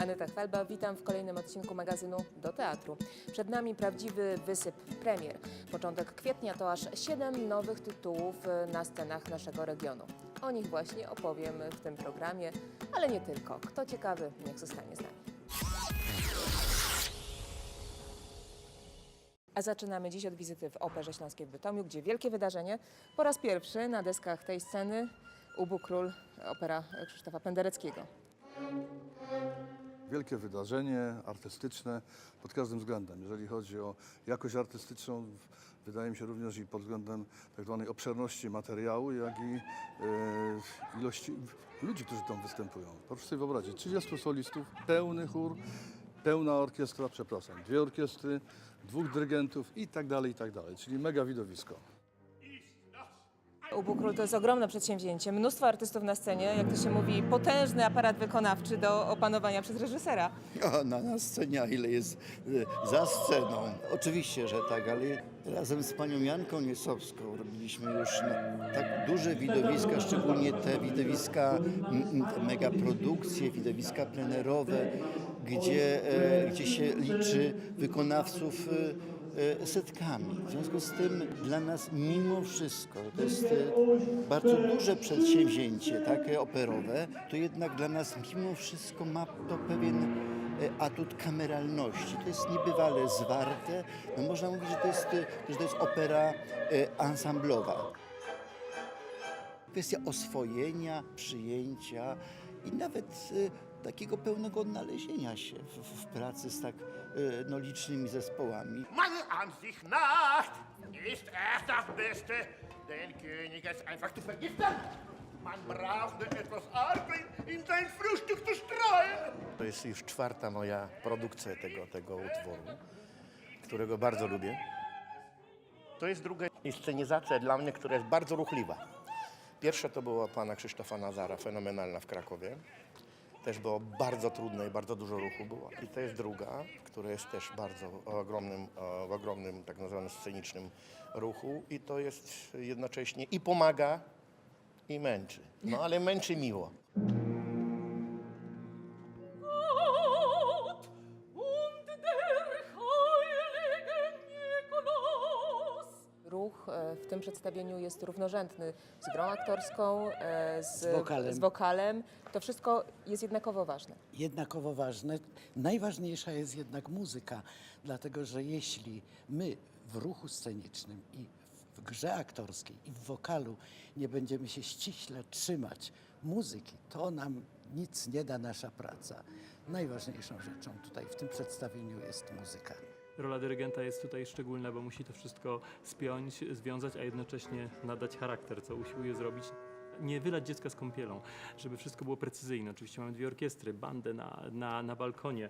Aneta Chwalba, witam w kolejnym odcinku magazynu Do Teatru. Przed nami prawdziwy wysyp premier. Początek kwietnia to aż 7 nowych tytułów na scenach naszego regionu. O nich właśnie opowiem w tym programie, ale nie tylko. Kto ciekawy, niech zostanie z nami. A zaczynamy dziś od wizyty w Operze Śląskiej w Bytomiu, gdzie wielkie wydarzenie. Po raz pierwszy na deskach tej sceny Ubu Król, opera Krzysztofa Pendereckiego. Wielkie wydarzenie artystyczne pod każdym względem. Jeżeli chodzi o jakość artystyczną, wydaje mi się również i pod względem tak zwanej obszerności materiału, jak i e, ilości ludzi, którzy tam występują. Proszę sobie wyobrazić, 30 solistów, pełny chór, pełna orkiestra, przepraszam, dwie orkiestry, dwóch dyrygentów i tak dalej, i tak dalej. Czyli mega widowisko. Ubu Król to jest ogromne przedsięwzięcie, mnóstwo artystów na scenie, jak to się mówi, potężny aparat wykonawczy do opanowania przez reżysera. A na, na scenie, a ile jest e, za sceną. Oczywiście, że tak, ale razem z panią Janką Niesowską robiliśmy już no, tak duże widowiska, szczególnie te widowiska, te megaprodukcje, widowiska plenerowe, gdzie, e, gdzie się liczy wykonawców e, setkami. W związku z tym dla nas mimo wszystko, to jest e, bardzo duże przedsięwzięcie takie operowe, to jednak dla nas mimo wszystko ma to pewien e, atut kameralności. To jest niebywale zwarte. No można mówić, że to jest, e, że to jest opera e, ansamblowa. Kwestia oswojenia, przyjęcia i nawet e, takiego pełnego odnalezienia się w, w pracy z tak e, no, licznymi zespołami. Meiner Ansicht nach ist er das Beste, den König ist einfach zu vergiften. Man braucht etwas Arbeit in sein Frühstück zu streuen. To jest już czwarta moja produkcja tego, tego utworu, którego bardzo lubię. To jest druga inscenizacja dla mnie, która jest bardzo ruchliwa. Pierwsza to była pana Krzysztofa Nazara, fenomenalna w Krakowie. Też było bardzo trudne i bardzo dużo ruchu było. I to jest druga, która jest też bardzo o ogromnym, w ogromnym tak nazwanym scenicznym ruchu. I to jest jednocześnie i pomaga, i męczy. No ale męczy miło. Tym przedstawieniu jest równorzędny z grą aktorską, e, z, Z wokalem. z wokalem. To wszystko jest jednakowo ważne. jednakowo ważne. Najważniejsza jest jednak muzyka, dlatego że jeśli my w ruchu scenicznym i w grze aktorskiej i w wokalu nie będziemy się ściśle trzymać muzyki, to nam nic nie da nasza praca. Najważniejszą rzeczą tutaj w tym przedstawieniu jest muzyka. Rola dyrygenta jest tutaj szczególna, bo musi to wszystko spiąć, związać, a jednocześnie nadać charakter, co usiłuje zrobić. Nie wylać dziecka z kąpielą, żeby wszystko było precyzyjne. Oczywiście mamy dwie orkiestry, bandę na, na, na balkonie, e,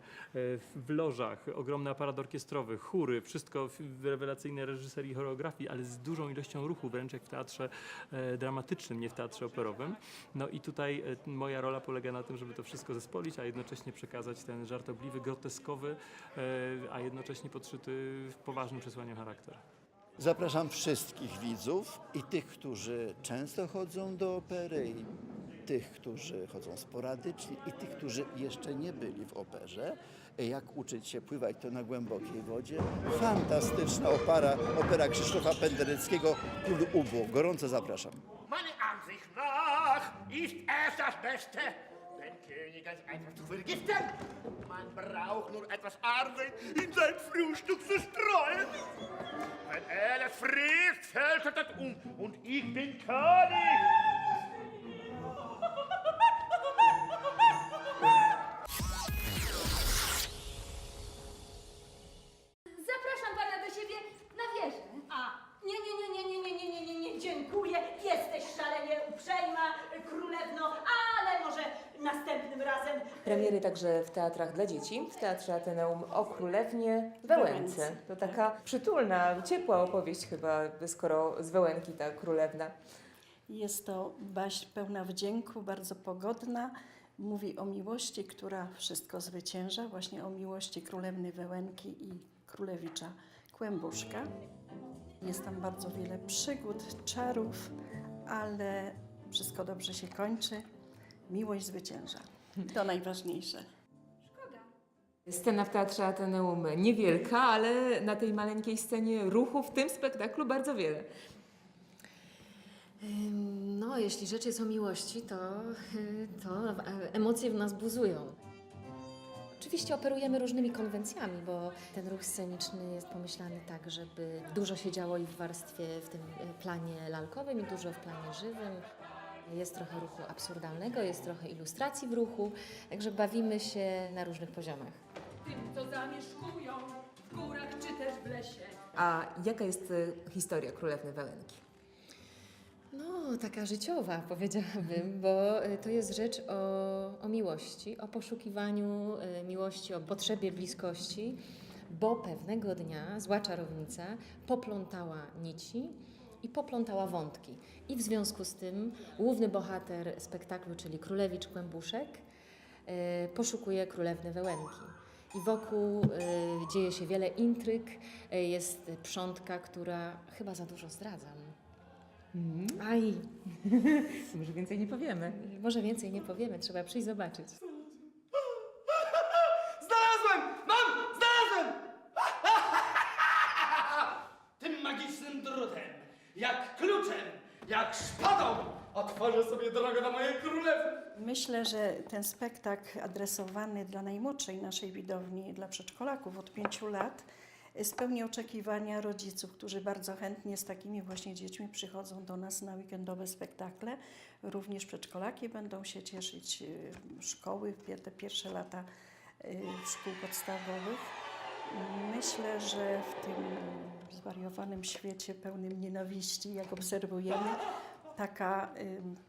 w, lożach, ogromny aparat orkiestrowy, chóry, wszystko w rewelacyjnej reżyserii choreografii, ale z dużą ilością ruchu, wręcz jak w teatrze e, dramatycznym, nie w teatrze operowym. No i tutaj e, moja rola polega na tym, żeby to wszystko zespolić, a jednocześnie przekazać ten żartobliwy, groteskowy, a jednocześnie podszyty w poważnym przesłaniu charakter. Zapraszam wszystkich widzów i tych, którzy często chodzą do opery, i tych, którzy chodzą sporadycznie, i tych, którzy jeszcze nie byli w operze. Jak uczyć się pływać to na głębokiej wodzie? Fantastyczna opera, opera Krzysztofa Pendereckiego, Król Ubu. Gorąco zapraszam. Meiner Ansicht nach ist er das Beste, König ist einfach zu vergiften. Man braucht nur etwas Arbeit in sein Frühstück zu streuen. Wenn er es frisst, fällt er das um und ich bin König. Premiery także w teatrach dla dzieci, w Teatrze Ateneum o Królewnie Wełęce. Wełęce. To taka przytulna, ciepła opowieść chyba, skoro z Wełenki ta królewna. Jest to baśń pełna wdzięku, bardzo pogodna. Mówi o miłości, która wszystko zwycięża, właśnie o miłości królewny Wełenki i królewicza Kłębuszka. Jest tam bardzo wiele przygód, czarów, ale wszystko dobrze się kończy. Miłość zwycięża. To najważniejsze. Scena w Teatrze Ateneum niewielka, ale na tej maleńkiej scenie ruchu w tym spektaklu bardzo wiele. No, jeśli rzecz jest o miłości, to, to emocje w nas buzują. Oczywiście operujemy różnymi konwencjami, bo ten ruch sceniczny jest pomyślany tak, żeby dużo się działo i w warstwie, w tym planie lalkowym, i dużo w planie żywym. Jest trochę ruchu absurdalnego, jest trochę ilustracji w ruchu, także bawimy się na różnych poziomach. Tym, co zamieszkują w górach czy też w lesie. A jaka jest e, historia Królewny Welenki? No, taka życiowa, powiedziałabym, bo y, to jest rzecz o, o miłości, o poszukiwaniu y, miłości, o potrzebie bliskości, bo pewnego dnia zła czarownica poplątała nici i poplątała wątki. I w związku z tym główny bohater spektaklu, czyli Królewicz Kłębuszek, y, poszukuje Królewny Wełenki. I wokół y, dzieje się wiele intryg, y, jest przątka, która chyba za dużo zdradzam. Aj, Może więcej nie powiemy. może więcej nie powiemy, trzeba przyjść zobaczyć. Znalazłem! Mam! Znalazłem! Tym magicznym drutem, jak kluczem, jak szpadą otworzę sobie drogę do mojej królewny. Myślę, że ten spektakl adresowany dla najmłodszej naszej widowni, dla przedszkolaków od pięciu lat, spełni oczekiwania rodziców, którzy bardzo chętnie z takimi właśnie dziećmi przychodzą do nas na weekendowe spektakle. Również przedszkolaki będą się cieszyć, y, szkoły, te pierwsze lata y, szkół podstawowych. Myślę, że w tym zwariowanym świecie pełnym nienawiści, jak obserwujemy, taka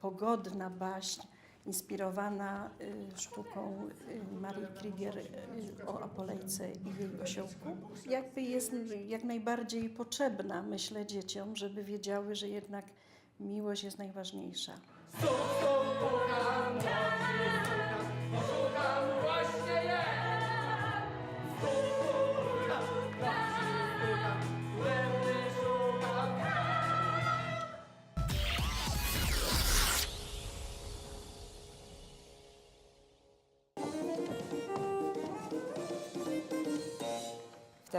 pogodna baśń, inspirowana y, sztuką y, Marii Krieger y, o Apolejce i jej osiołku, jakby jest jak najbardziej potrzebna, myślę, dzieciom, żeby wiedziały, że jednak miłość jest najważniejsza.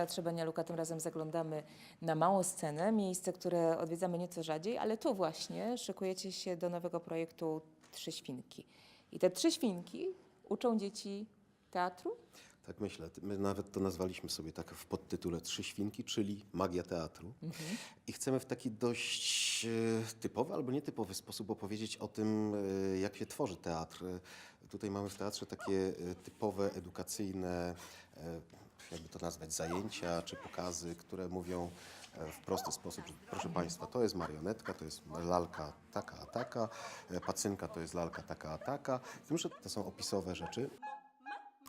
Teatrze Banialuka tym razem zaglądamy na małą scenę, miejsce, które odwiedzamy nieco rzadziej, ale tu właśnie szykujecie się do nowego projektu Trzy Świnki. I te trzy świnki uczą dzieci teatru? Tak myślę. My nawet to nazwaliśmy sobie tak w podtytule Trzy Świnki, czyli magia teatru. I chcemy w taki dość e, typowy albo nietypowy sposób opowiedzieć o tym, e, jak się tworzy teatr. E, Tutaj mamy w teatrze takie typowe, edukacyjne, jakby to nazwać, zajęcia czy pokazy, które mówią e, w prosty sposób, że proszę Państwa, to jest marionetka, to jest lalka taka a taka, e, pacynka to jest lalka taka a taka. Tym, że to są opisowe rzeczy.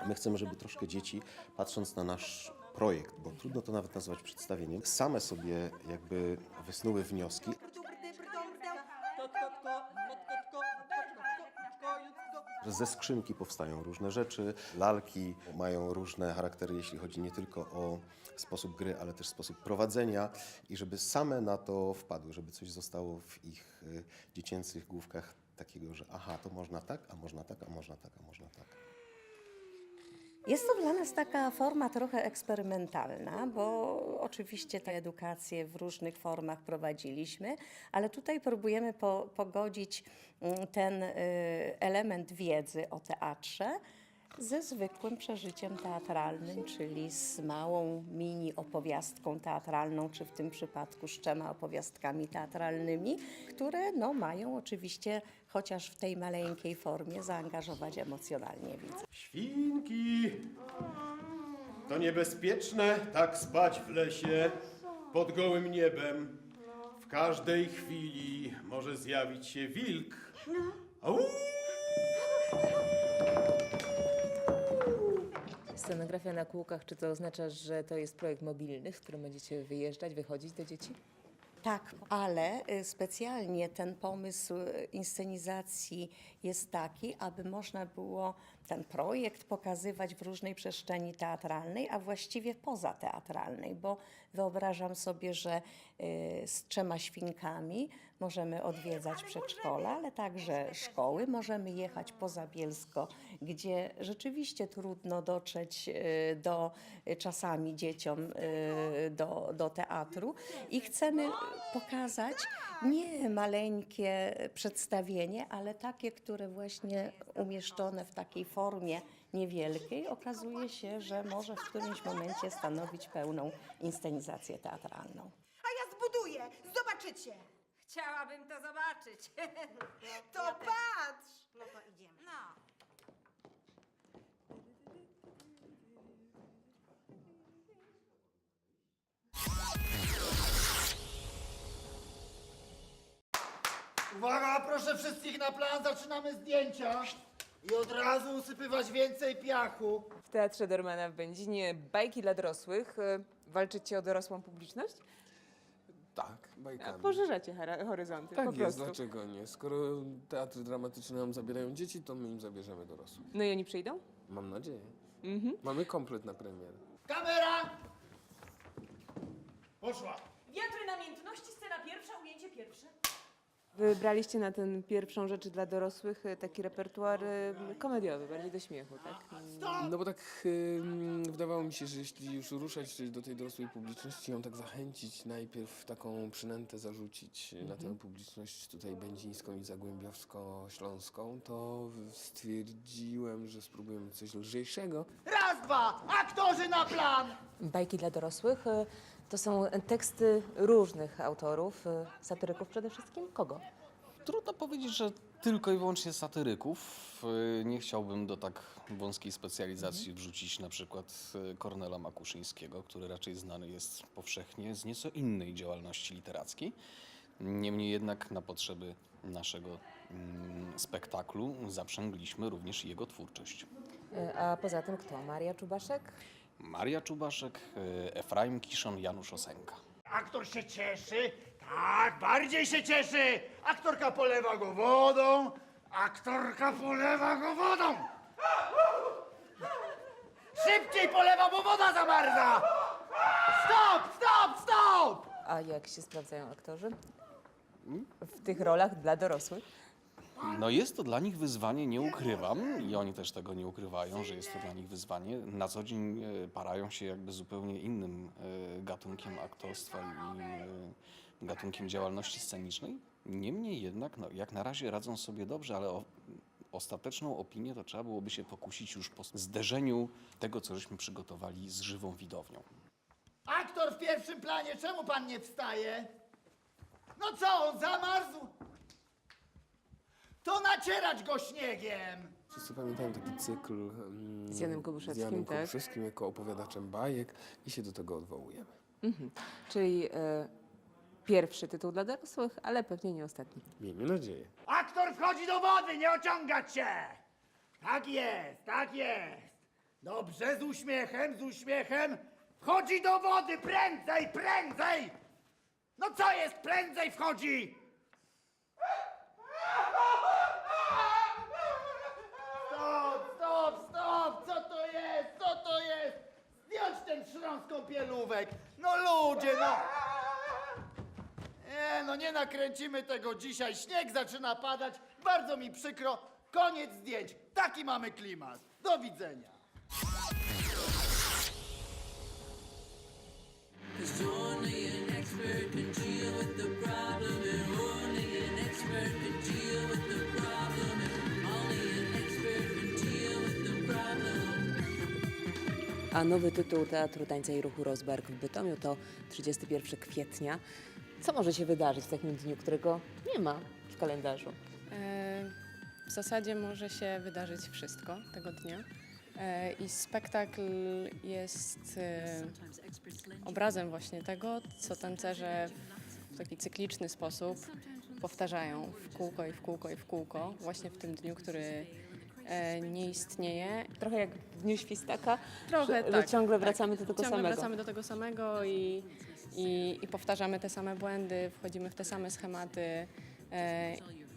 My chcemy, żeby troszkę dzieci, patrząc na nasz projekt, bo trudno to nawet nazwać przedstawieniem, same sobie jakby wysnuły wnioski. Że Ze skrzynki powstają różne rzeczy, lalki mają różne charaktery, jeśli chodzi nie tylko o sposób gry, ale też sposób prowadzenia i żeby same na to wpadły, żeby coś zostało w ich y, dziecięcych główkach takiego, że aha, to można tak, a można tak, a można tak, a można tak. Jest to dla nas taka forma trochę eksperymentalna, bo oczywiście tę edukację w różnych formach prowadziliśmy, ale tutaj próbujemy po, pogodzić mm, ten y, element wiedzy o teatrze ze zwykłym przeżyciem teatralnym, czyli z małą mini opowiastką teatralną, czy w tym przypadku z trzema opowiastkami teatralnymi, które no, mają oczywiście, chociaż w tej maleńkiej formie, zaangażować emocjonalnie widza. Świnki! To niebezpieczne tak spać w lesie pod gołym niebem. W każdej chwili może zjawić się wilk. Scenografia na kółkach, czy to oznacza, że to jest projekt mobilny, w którym będziecie wyjeżdżać, wychodzić do dzieci? Tak, ale y, specjalnie ten pomysł y, inscenizacji jest taki, aby można było ten projekt pokazywać w różnej przestrzeni teatralnej, a właściwie poza teatralnej, bo wyobrażam sobie, że y, z trzema świnkami możemy odwiedzać przedszkola, ale także szkoły. Możemy jechać poza Bielsko, gdzie rzeczywiście trudno dotrzeć e, do e, czasami dzieciom e, do, do teatru i chcemy pokazać nie maleńkie przedstawienie, ale takie, które właśnie umieszczone w takiej formie niewielkiej okazuje się, że może w którymś momencie stanowić pełną inscenizację teatralną. A ja zbuduję, zobaczycie. Chciałabym to zobaczyć. To patrz. No to idziemy. No. Uwaga, proszę wszystkich na plan, zaczynamy zdjęcia. I od razu usypywać więcej piachu. W Teatrze Dormana w Będzinie bajki dla dorosłych. E, Walczycie o dorosłą publiczność? Bajkami. poszerzacie horyzonty, tak po jest, prostu. dlaczego nie? Skoro teatry dramatyczne nam zabierają dzieci, to my im zabierzemy dorosłych. No i oni przyjdą? Mam nadzieję. Mhm. Mamy komplet na premierę. Kamera! Poszła. Wiatry namiętności, scena pierwsza, ujęcie pierwsze. Wybraliście na ten pierwszą rzecz dla dorosłych e, taki repertuar e, komediowy, bardziej do śmiechu, tak? No bo tak ym, wydawało mi się, że jeśli już ruszać do tej dorosłej publiczności, ją tak zachęcić, najpierw taką przynętę zarzucić na tę publiczność tutaj będzińską i zagłębiowsko-śląską, to stwierdziłem, że spróbujemy coś lżejszego. Raz, dwa, aktorzy na plan! Bajki dla dorosłych e, to są teksty różnych autorów, e, satyryków przede wszystkim. Kogo? Trudno powiedzieć, że tylko i wyłącznie satyryków. Y, Nie chciałbym do tak wąskiej specjalizacji wrzucić na przykład Kornela Makuszyńskiego, który raczej znany jest powszechnie z nieco innej działalności literackiej. Niemniej jednak na potrzeby naszego mm, spektaklu zaprzęgliśmy również jego twórczość. E, A poza tym kto? Maria Czubaszek? Maria Czubaszek, y, Efraim Kiszon, Janusz Osenka. Aktor się cieszy. Tak, bardziej się cieszy. Aktorka polewa go wodą. Aktorka polewa go wodą. Szybciej polewa, bo woda zamarza. Stop, stop, stop! A jak się sprawdzają aktorzy? W tych rolach dla dorosłych? No jest to dla nich wyzwanie, nie ukrywam, i oni też tego nie ukrywają, że jest to dla nich wyzwanie. Na co dzień e, parają się jakby zupełnie innym e, gatunkiem aktorstwa i e, gatunkiem działalności scenicznej. Niemniej jednak, no, jak na razie radzą sobie dobrze, ale o, ostateczną opinię to trzeba byłoby się pokusić już po zderzeniu tego, co żeśmy przygotowali z żywą widownią. Aktor w pierwszym planie, czemu pan nie wstaje? No co, on zamarzł? To nacierać go śniegiem. Wszyscy pamiętają taki cykl mm, Z Janem Kobuszewskim, z Janem tak? Jako opowiadaczem bajek i się do tego odwołujemy. Mhm. Czyli e, pierwszy tytuł dla dorosłych, ale pewnie nie ostatni. Miejmy nadzieję. Aktor wchodzi do wody, nie ociągać się! Tak jest, tak jest. Dobrze, z uśmiechem, z uśmiechem. Wchodzi do wody, prędzej, prędzej! No co jest, prędzej wchodzi! Stop, stop, stop! Co to jest? Co to jest? Zdjąć ten szron z kąpielówek! No ludzie, no! Nie, no nie nakręcimy tego dzisiaj. Śnieg zaczyna padać. Bardzo mi przykro. Koniec zdjęć. Taki mamy klimat. Do widzenia. A nowy tytuł Teatru Tańca i Ruchu Rozbark w Bytomiu to 31 kwietnia. Co może się wydarzyć w takim dniu, którego nie ma w kalendarzu? E, W zasadzie może się wydarzyć wszystko tego dnia. E, I spektakl jest e, obrazem właśnie tego, co tancerze w taki cykliczny sposób powtarzają w kółko i w kółko i w kółko, właśnie w tym dniu, który e, nie istnieje. Trochę jak w Dniu Świstaka, Trochę że, tak. że ciągle tak. wracamy do tego ciągle samego. wracamy do tego samego i, i, i powtarzamy te same błędy, wchodzimy w te same schematy. E,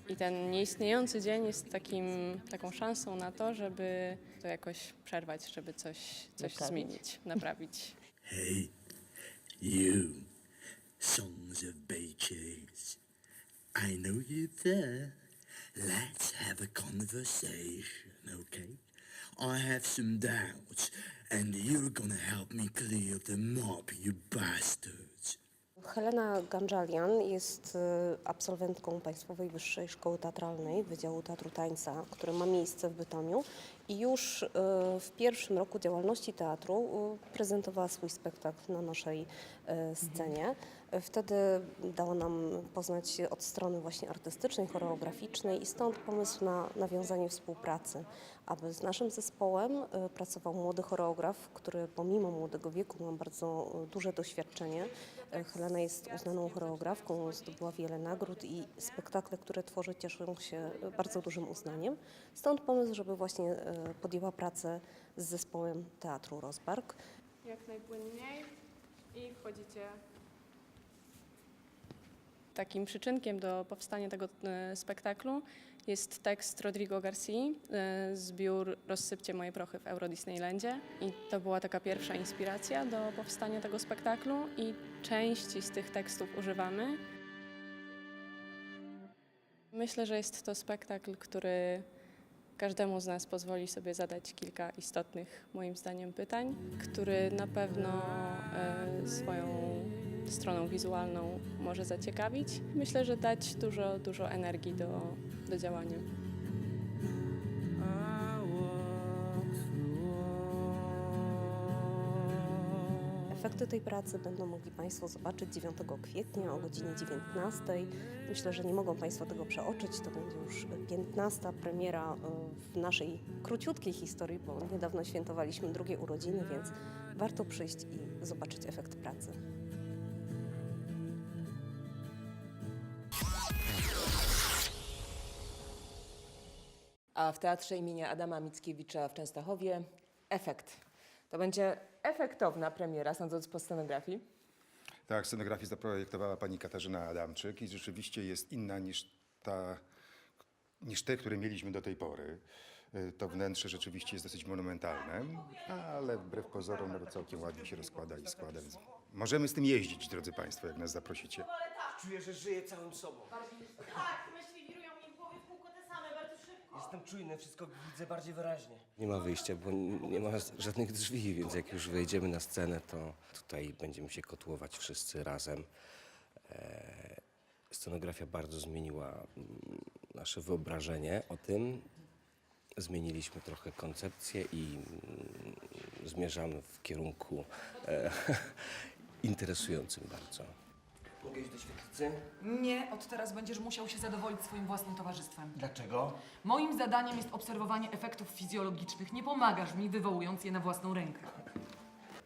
I ten nieistniejący dzień jest takim, taką szansą na to, żeby to jakoś przerwać, żeby coś, coś Naprawić. zmienić, naprawić. Hey, you, sons of bitches. I know you're there. Let's have a conversation, okay? I have some doubts, and you're gonna help me clear them up, you bastards. Helena Ganżalian jest y, absolwentką Państwowej Wyższej Szkoły Teatralnej Wydziału Teatru Tańca, który ma miejsce w Bytomiu i już y, w pierwszym roku działalności teatru y, prezentowała swój spektakl na naszej y, scenie. Wtedy dała nam poznać się od strony właśnie artystycznej, choreograficznej i stąd pomysł na nawiązanie współpracy, aby z naszym zespołem y, pracował młody choreograf, który pomimo młodego wieku ma bardzo y, duże doświadczenie. Y, Helena jest uznaną choreografką, zdobyła wiele nagród i spektakle, które tworzy cieszą się bardzo dużym uznaniem. Stąd pomysł, żeby właśnie podjęła pracę z zespołem Teatru Rozbark. Jak najpłynniej i wchodzicie. Takim przyczynkiem do powstania tego e, spektaklu jest tekst Rodrigo Garcia, e, zbiór Rozsypcie moje prochy w Euro Disneylandzie. I to była taka pierwsza inspiracja do powstania tego spektaklu i części z tych tekstów używamy. Myślę, że jest to spektakl, który każdemu z nas pozwoli sobie zadać kilka istotnych, moim zdaniem, pytań, który na pewno e, swoją stroną wizualną może zaciekawić. Myślę, że dać dużo, dużo energii do, do działania. Efekty tej pracy będą mogli Państwo zobaczyć 9 kwietnia o godzinie 19. Myślę, że nie mogą Państwo tego przeoczyć. To będzie już 15. premiera y, w naszej króciutkiej historii, bo niedawno świętowaliśmy drugie urodziny, więc warto przyjść i zobaczyć efekt pracy. A w Teatrze imienia Adama Mickiewicza w Częstochowie efekt. To będzie efektowna premiera, sądząc po scenografii. Tak, scenografię zaprojektowała pani Katarzyna Adamczyk i rzeczywiście jest inna niż, ta, niż te, które mieliśmy do tej pory. Y, To wnętrze rzeczywiście jest dosyć monumentalne, ale wbrew pozorom nawet całkiem ładnie się rozkłada i składa. Więc możemy z tym jeździć, drodzy Państwo, jak nas zaprosicie. Czuję, że żyję całym sobą. Tak, myśli wirują mi w głowie w kółko te same, bardzo szybko. Jestem czujny, wszystko widzę bardziej wyraźnie. Nie ma wyjścia, bo nie ma żadnych drzwi, więc jak już wejdziemy na scenę, to tutaj będziemy się kotłować wszyscy razem. E, Scenografia bardzo zmieniła mm, nasze wyobrażenie o tym. Zmieniliśmy trochę koncepcję i mm, zmierzamy w kierunku e, interesującym bardzo. Mogę iść do świetlicy? Nie, od teraz będziesz musiał się zadowolić swoim własnym towarzystwem. Dlaczego? Moim zadaniem jest obserwowanie efektów fizjologicznych. Nie pomagasz mi, wywołując je na własną rękę.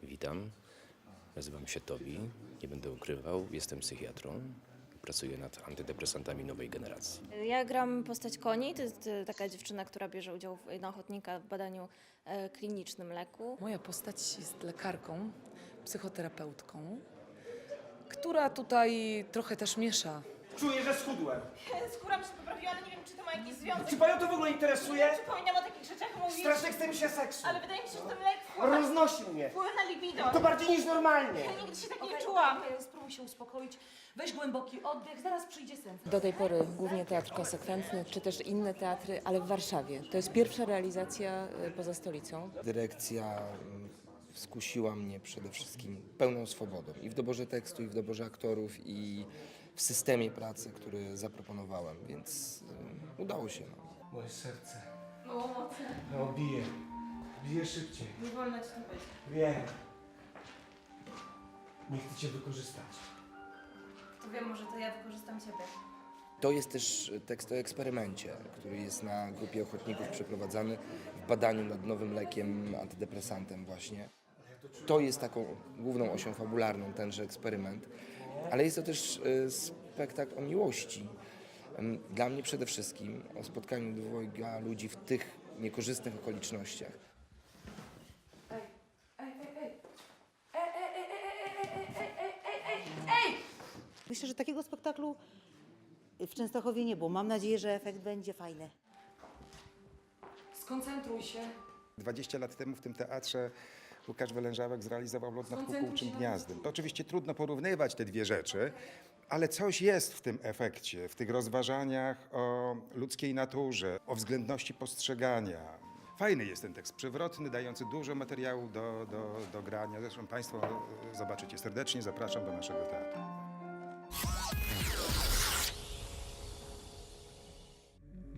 Witam, nazywam się Tobi, nie będę ukrywał, jestem psychiatrą. Pracuję nad antydepresantami nowej generacji. Ja gram postać Koni, to jest e, taka dziewczyna, która bierze udział w, na ochotnika w badaniu e, klinicznym leku. Moja postać jest lekarką, psychoterapeutką, która tutaj trochę też miesza. Czuję, że schudłem. Skóra mi się poprawiła, ale nie wiem, czy to ma jakiś związek. Czy panią to w ogóle interesuje? Czy powinnam o takich rzeczach mówić? Strasznie chce mi się seksu. Ale wydaje mi się, że ten lek wpływa, Roznosi mnie. wpływa na libido. To bardziej niż normalnie. Ja nigdy się tak nie czułam. Spróbuj się uspokoić, weź głęboki oddech, zaraz przyjdzie sen. Do tej pory głównie teatr konsekwentny, czy też inne teatry, ale w Warszawie. To jest pierwsza realizacja y, poza stolicą. Dyrekcja mm, skusiła mnie przede wszystkim pełną swobodą i w doborze tekstu, i w doborze aktorów, i w systemie pracy, który zaproponowałem, więc y, udało się. No. Moje serce. No, mocno. No, bije. Bije szybciej. Nie wolno ci być. Wiem. Nie chcę cię wykorzystać. To wiem, może to ja wykorzystam ciebie. To jest też tekst o eksperymencie, który jest na grupie ochotników przeprowadzany w badaniu nad nowym lekiem, antydepresantem właśnie to jest taką główną osią fabularną, tenże eksperyment. Ale jest to też spektakl o miłości. Dla mnie przede wszystkim o spotkaniu dwojga ludzi w tych niekorzystnych okolicznościach. Myślę, że takiego spektaklu w Częstochowie nie było. Mam nadzieję, że efekt będzie fajny. Skoncentruj się. 20 lat temu w tym teatrze Łukasz Welężałek zrealizował lot nad kukułczym gniazdem. To oczywiście trudno porównywać te dwie rzeczy, ale coś jest w tym efekcie, w tych rozważaniach o ludzkiej naturze, o względności postrzegania. Fajny jest ten tekst, przewrotny, dający dużo materiału do, do, do grania. Zresztą Państwo e, zobaczycie. Serdecznie zapraszam do naszego teatru.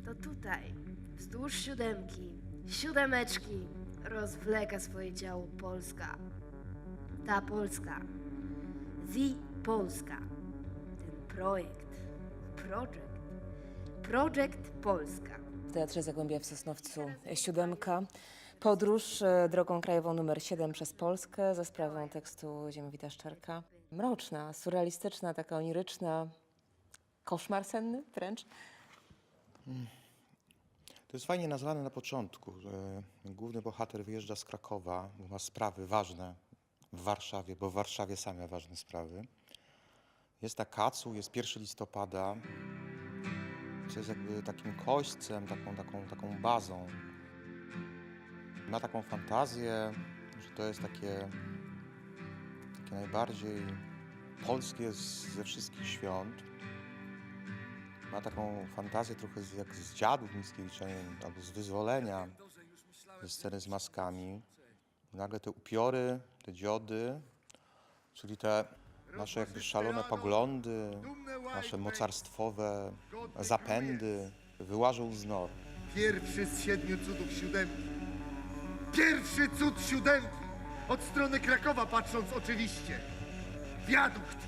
To tutaj, wzdłuż siódemki, siódemeczki, rozwleka swoje ciało Polska. Ta Polska. The Polska. Ten projekt. Project. Project Polska. W Teatrze Zagłębia w Sosnowcu siódemka. Podróż e, drogą krajową numer 7 przez Polskę za sprawą tekstu Ziemowita Szczerka. Mroczna, surrealistyczna, taka oniryczna, koszmar senny wręcz. To jest fajnie nazwane na początku. Główny bohater wyjeżdża z Krakowa, bo ma sprawy ważne w Warszawie, bo w Warszawie sam ma ważne sprawy. Jest na kacu, jest 1 listopada, co jest jakby takim kośćcem, taką, taką, taką bazą. Ma taką fantazję, że to jest takie, takie najbardziej polskie ze wszystkich świąt. Ma taką fantazję trochę z, jak z dziadów Mickiewicza, nie albo z wyzwolenia, ze sceny z maskami. Nagle te upiory, te dziody, czyli te nasze jakby szalone poglądy, nasze mocarstwowe zapędy wyłażą z nor. Pierwszy z siedmiu cudów siódemki. Pierwszy cud siódemki! Od strony Krakowa patrząc oczywiście. Wiadukt,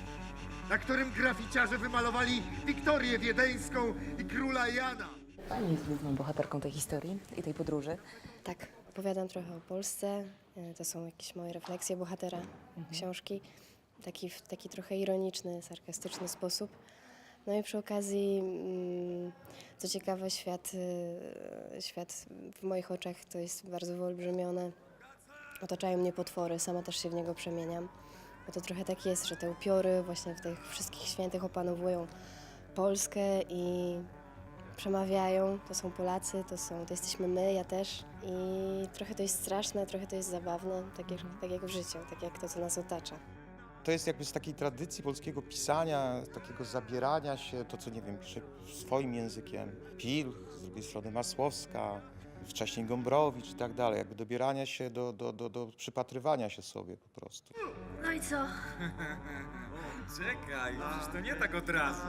na którym graficiarze wymalowali Wiktorię Wiedeńską i króla Jana. Pani jest główną bohaterką tej historii i tej podróży. Tak, opowiadam trochę o Polsce. E, To są jakieś moje refleksje bohatera książki. Taki, w taki trochę ironiczny, sarkastyczny sposób. No i przy okazji, mm, co ciekawe, świat, e, świat w moich oczach to jest bardzo wyolbrzymione. Otaczają mnie potwory, sama też się w niego przemieniam. Bo to trochę tak jest, że te upiory właśnie w tych wszystkich świętych opanowują Polskę i przemawiają. To są Polacy, to, są, to jesteśmy my, ja też. I trochę to jest straszne, trochę to jest zabawne, tak jak, tak jak w życiu, tak jak to, co nas otacza. To jest jakby z takiej tradycji polskiego pisania, takiego zabierania się, to co nie wiem, pisze swoim językiem, Pilch, z drugiej strony Masłowska, wcześniej Gombrowicz i tak dalej, jakby dobierania się do, do, do, do przypatrywania się sobie po prostu. No i co? Czekaj, przecież to nie tak od razu.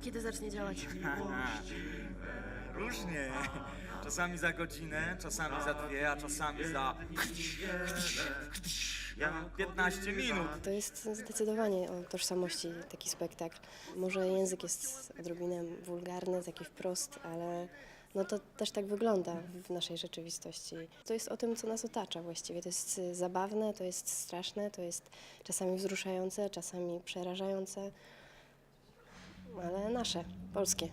Kiedy zacznie działać? Różnie. Czasami za godzinę, czasami za dwie, a czasami za 15 minut. To jest zdecydowanie o tożsamości taki spektakl. Może język jest odrobinę wulgarny, taki wprost, ale no to też tak wygląda w naszej rzeczywistości. To jest o tym, co nas otacza właściwie. To jest y, zabawne, to jest straszne, to jest czasami wzruszające, czasami przerażające, ale nasze, polskie.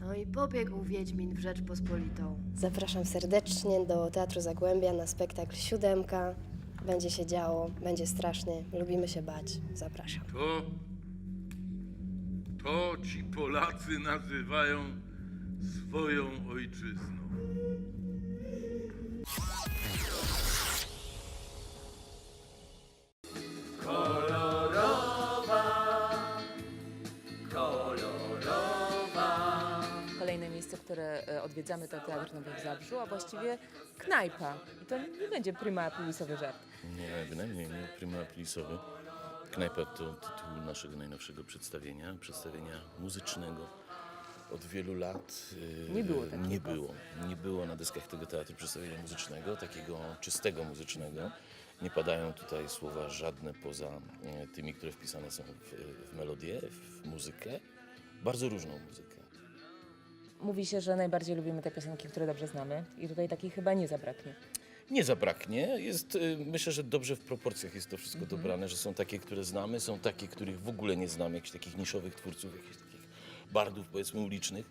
No i pobiegł Wiedźmin w Rzeczpospolitą. Zapraszam serdecznie do Teatru Zagłębia na spektakl Siódemka. Będzie się działo, będzie strasznie, lubimy się bać. Zapraszam. To, to ci Polacy nazywają swoją ojczyzną. Kolorowa, kolorowa. Kolejne miejsce, które e, odwiedzamy to Teatr Nowy w Zabrzu, a właściwie knajpa. I to nie będzie prima aprilisowy żart. Nie, bynajmniej nie prima aprilisowy. Knajpa to tytuł naszego najnowszego przedstawienia, przedstawienia muzycznego. Od wielu lat yy, Nie było nie było. Nie było na deskach tego teatru przedstawienia muzycznego, takiego czystego muzycznego. Nie padają tutaj słowa żadne poza e, tymi, które wpisane są w, w melodię, w muzykę. Bardzo różną muzykę. Mówi się, że najbardziej lubimy te piosenki, które dobrze znamy i tutaj takich chyba nie zabraknie. Nie zabraknie. Jest, y, myślę, że dobrze w proporcjach jest to wszystko Mhm. dobrane, że są takie, które znamy, są takie, których w ogóle nie znamy, jakichś takich niszowych twórców, jakichś takich bardów, powiedzmy, ulicznych,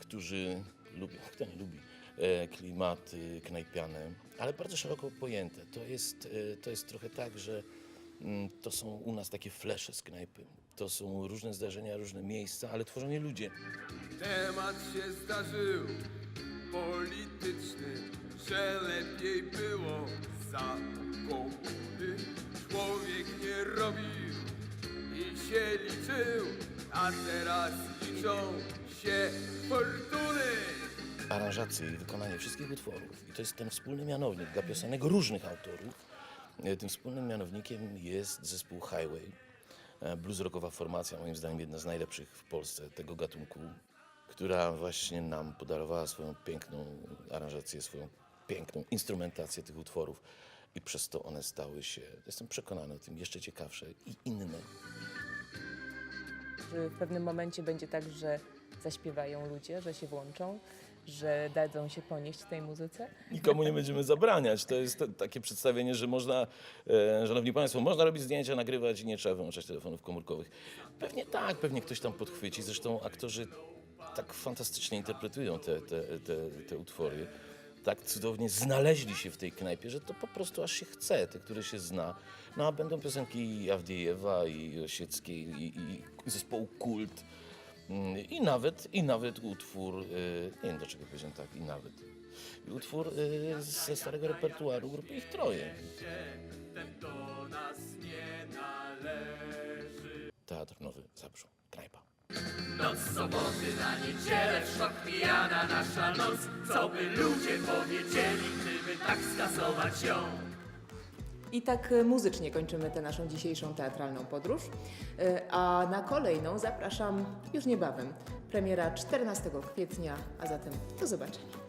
którzy lubią, kto nie lubi, e, klimaty knajpiane, ale bardzo szeroko pojęte. To jest, e, to jest trochę tak, że mm, to są u nas takie flesze z knajpy. To są różne zdarzenia, różne miejsca, ale tworzą je ludzie. Temat się zdarzył, polityczny, że lepiej było za pokuty człowiek nie robił i się liczył, a teraz liczą się fortuny. aranżacje i wykonanie wszystkich utworów. I to jest ten wspólny mianownik dla piosenek różnych autorów. E, Tym wspólnym mianownikiem jest zespół Highway. E, Blues rockowa formacja, moim zdaniem jedna z najlepszych w Polsce tego gatunku, która właśnie nam podarowała swoją piękną aranżację, swoją piękną instrumentację tych utworów. I przez to one stały się, jestem przekonany o tym, jeszcze ciekawsze i inne. W pewnym momencie będzie tak, że zaśpiewają ludzie, że się włączą, że dadzą się ponieść tej muzyce? Nikomu nie będziemy zabraniać. To jest takie przedstawienie, że można, e, szanowni państwo, można robić zdjęcia, nagrywać i nie trzeba wyłączać telefonów komórkowych. Pewnie tak, pewnie ktoś tam podchwyci. Zresztą aktorzy tak fantastycznie interpretują te, te, te, te utwory. Tak cudownie znaleźli się w tej knajpie, że to po prostu aż się chce, te, które się zna. No a będą piosenki Awdiejewa, i Osieckiej, i, i zespołu Kult. Mm, I nawet, I nawet utwór, y, nie wiem dlaczego powiedziałem tak, i nawet. I utwór y, ze starego repertuaru grupy Ich Troje. Ten nas nie należy. Teatr Nowy Zabrzu, knajpa. Noc soboty na niedzielę, w szok pijana nasza noc. Co by ludzie powiedzieli, gdyby tak skasować ją? I tak e, muzycznie kończymy tę naszą dzisiejszą teatralną podróż. E, A na kolejną zapraszam już niebawem. Premiera 14 kwietnia, a zatem do zobaczenia.